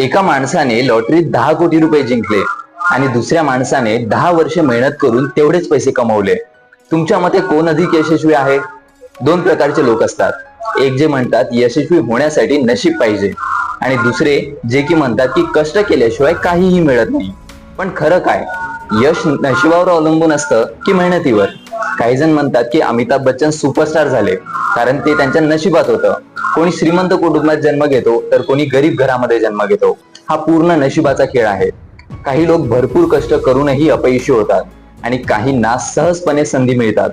एका माणसाने लॉटरीत दहा कोटी रुपये जिंकले आणि दुसऱ्या माणसाने दहा वर्षे मेहनत करून तेवढेच पैसे कमवले. तुमच्या मते कोण अधिक यशस्वी आहे? दोन प्रकारचे लोक असतात. एक जे म्हणतात यशस्वी होण्यासाठी नशीब पाहिजे. आणि दुसरे जे की म्हणतात की कष्ट केल्याशिवाय काहीही मिळत नाही. पण खरं काय? यश नशिबावर अवलंबून असतं की मेहनतीवर? काही जण म्हणतात की अमिताभ बच्चन सुपरस्टार झाले कारण ते त्यांच्या नशिबात होतं. कोणी श्रीमंत कुटुंबात जन्म घेतो तर कोणी गरीब घरामध्ये जन्म घेतो. हा पूर्ण नशिबाचा खेळ आहे. काही लोक भरपूर कष्ट करूनही अपयशी होतात आणि काहींना सहजपणे संधी मिळतात.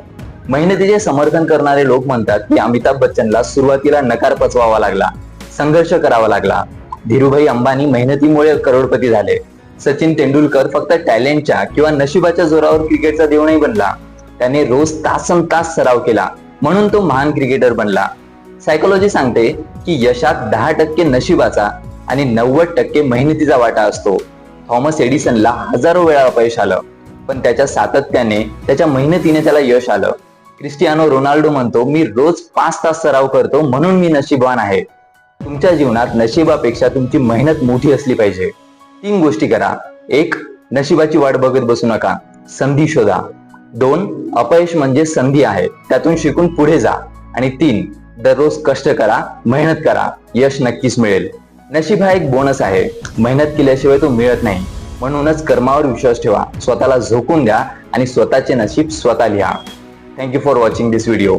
मेहनतीचे समर्थन करणारे लोक म्हणतात की अमिताभ बच्चनला सुरुवातीला नकार पचवावा लागला संघर्ष करावा लागला. धीरूभाई अंबानी मेहनतीमुळे करोडपती झाले. सचिन तेंडुलकर फक्त टॅलेंटच्या किंवा नशिबाच्या जोरावर क्रिकेटचा देव नाही बनला. त्याने रोज तासन तास सराव केला. म्हणून तो महान क्रिकेटर बनला. सायकोलॉजी सांगते की यशात दहा टक्के नशिबाचा आणि नव्वद टक्के मेहनतीचा वाटा असतो. थॉमस एडिसनला हजारो वेळा अपयश आलं. पण त्याच्या सातत्याने त्याच्या मेहनतीने त्याला यश आलं. क्रिस्टियानो रोनाल्डो म्हणतो मी रोज पाच तास सराव करतो म्हणून मी नशीबवान आहे. तुमच्या जीवनात नशिबापेक्षा तुमची मेहनत मोठी असली पाहिजे. तीन गोष्टी करा. एक नशिबाची वाट बघत बसू नका. संधी शोधा. दोन अपयश म्हणजे संधी आहे. त्यातून शिकून पुढे जा. आणि तीन दररोज कष्ट करा मेहनत करा. यश नक्कीच मिळेल. नशीब हा एक बोनस आहे. मेहनत केल्याशिवाय तो मिळत नाही. म्हणूनच कर्मावर विश्वास ठेवा. स्वतःला झोकून द्या आणि स्वतःचे नशीब स्वतः लिहा. Thank you for watching this video